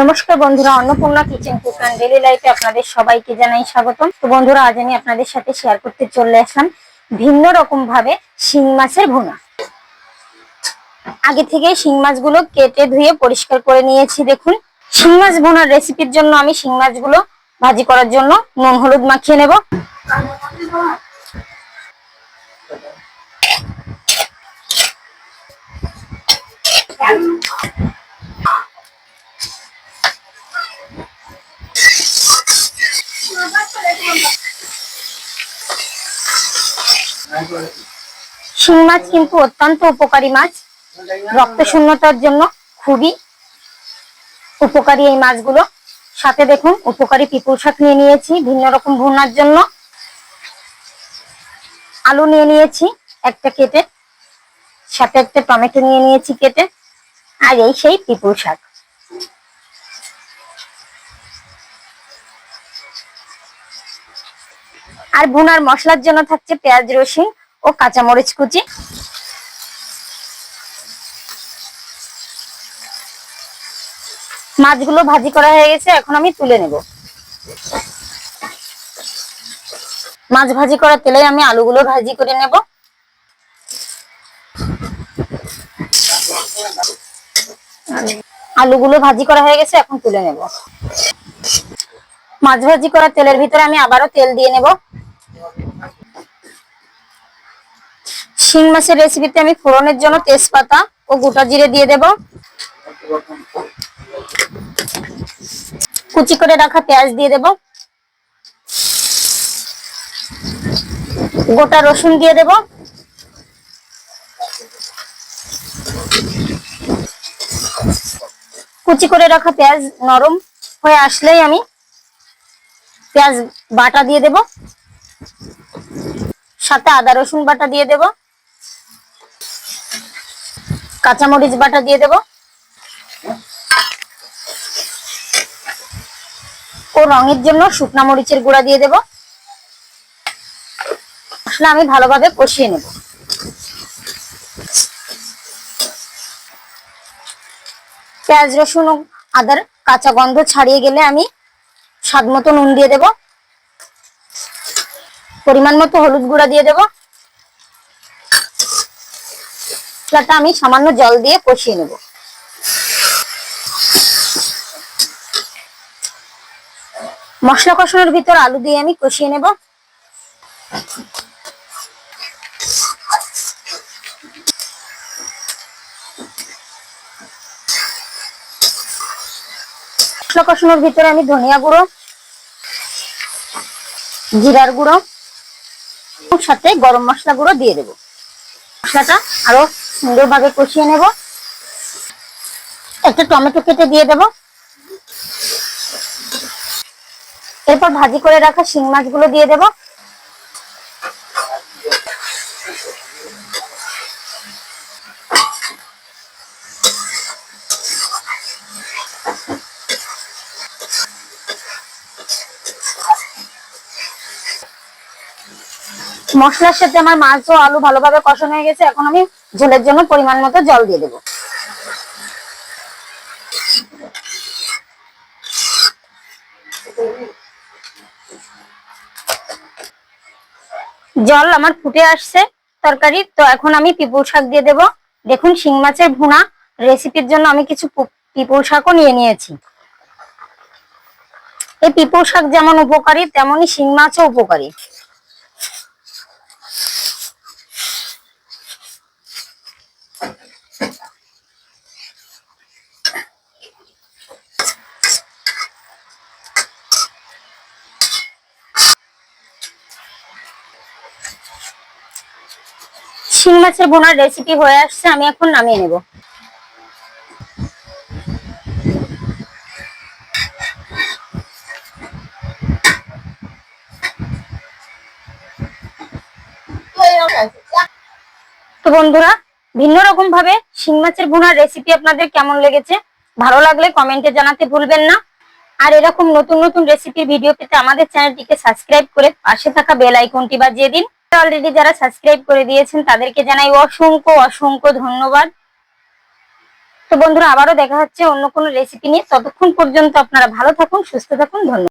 নমস্কার বন্ধুরা, Annapurna kitchen cook and daily লাইফে আপনাদের সবাইকে জানাই স্বাগতম। তো বন্ধুরা, আজ আমি আপনাদের সাথে শেয়ার করতে চলে আসলাম ভিন্ন রকম ভাবে শিং মাছের ভুনা। আগে থেকে শিং মাছগুলো কেটে ধুয়ে পরিষ্কার করে নিয়েছি, দেখুন। শিং মাছ ভুনার রেসিপির জন্য আমি শিং মাছগুলো ভাজি করার জন্য নুন, হলুদ মাখিয়ে নেব। শিং মাছ কিন্তু অত্যন্ত উপকারী মাছ। রক্ত শূন্যতার জন্য খুবই উপকারী এই মাছগুলো। সাথে দেখুন, উপকারী পিপুল শাক নিয়ে নিয়েছি, ভিন্ন রকম ভুনার জন্য। আলু নিয়ে নিয়েছি, একটা কেটে। সাথে একটা টমেটো নিয়ে নিয়েছি কেটে। আর এই সেই পিপুল শাক। আর ভুনার মশলার জন্য থাকছে পেঁয়াজ রসুন। ও কাঁচামরিচ কুচি। মাছগুলো ভাজি করা হয়ে গেছে, এখন আমি তুলে নেব। মাছ ভাজি করা তেলে আমি আলুগুলো ভাজি করে নেব। আলুগুলো ভাজি করা হয়ে গেছে, এখন তুলে নেব। মাছ ভাজি করা তেলের ভিতরে আমি আবারও তেল দিয়ে নেব। শিং মাছের রেসিপিতে আমি ফোড়নের জন্য তেজপাতা ও গোটা জিরে দিয়ে দেব। কুচি করে রাখা পেঁয়াজ দিয়ে দেব। গোটা রসুন দিয়ে দেব। কুচি করে রাখা পেঁয়াজ নরম হয়ে আসলেই আমি পেঁয়াজ বাটা দিয়ে দেব। সাথে আদা রসুন বাটা দিয়ে দেব। কাঁচামরিচ বাটা দিয়ে দেব। ও রঙের জন্য শুকনা মরিচের গুঁড়া দিয়ে দেব। মশলা আমি ভালোভাবে কষিয়ে নেব। পেঁয়াজ, রসুন ও আদার কাঁচা গন্ধ ছাড়িয়ে গেলে আমি স্বাদ মতো নুন দিয়ে দেব। পরিমাণ মতো হলুদ গুঁড়া দিয়ে দেব। মশলাটা আমি সামান্য জল দিয়ে কষিয়ে নেব। মশলা কষানোর ভিতর আলু দিয়ে আমি কষিয়ে নেব। মশলা কষানোর ভিতরে আমি ধনিয়া গুঁড়ো, জিরার গুঁড়ো, সাথে গরম মশলা গুঁড়ো দিয়ে দেব। মশলাটা আরও সুন্দরভাবে কষিয়ে নেব। একটা টমেটো কেটে দিয়ে দেব। এরপর ভাজি করে রাখা শিং মাছগুলো দিয়ে দেব। মশলার সাথে আমার মাছ ও আলু ভালোভাবে কষানো হয়ে গেছে, এখন আমি ঝোলের জন্য পরিমাণ মতো জল দিয়ে দেবো। জল আমার ফুটে আসছে তরকারি, তো এখন আমি পিপুল শাক দিয়ে দেব। দেখুন, শিং মাছের ভুনা রেসিপির জন্য আমি কিছু পিপুল শাকও নিয়ে নিয়েছি। এই পিপুল শাক যেমন উপকারী, তেমনই শিং মাছও উপকারী। শিং মাছের বোনার রেসিপি হয়ে আসছে, আমি এখন নামিয়ে নেব। তো বন্ধুরা, ভিন্ন রকম ভাবে শিং মাছের বোনার রেসিপি আপনাদের কেমন লেগেছে, ভালো লাগলে কমেন্টে জানাতে ভুলবেন না। আর এরকম নতুন নতুন রেসিপির ভিডিও পেতে আমাদের চ্যানেলটিকে সাবস্ক্রাইব করে পাশে থাকা বেল আইকনটি বাজিয়ে দিন। অলরেডি যারা সাবস্ক্রাইব করে দিয়েছেন, তাদেরকে জানাই অসংখ্য অসংখ্য ধন্যবাদ। তো বন্ধুরা, আবারও দেখা হচ্ছে অন্য কোনো রেসিপি নিয়ে। ততক্ষণ পর্যন্ত আপনারা ভালো থাকুন, সুস্থ থাকুন, ধন্যবাদ।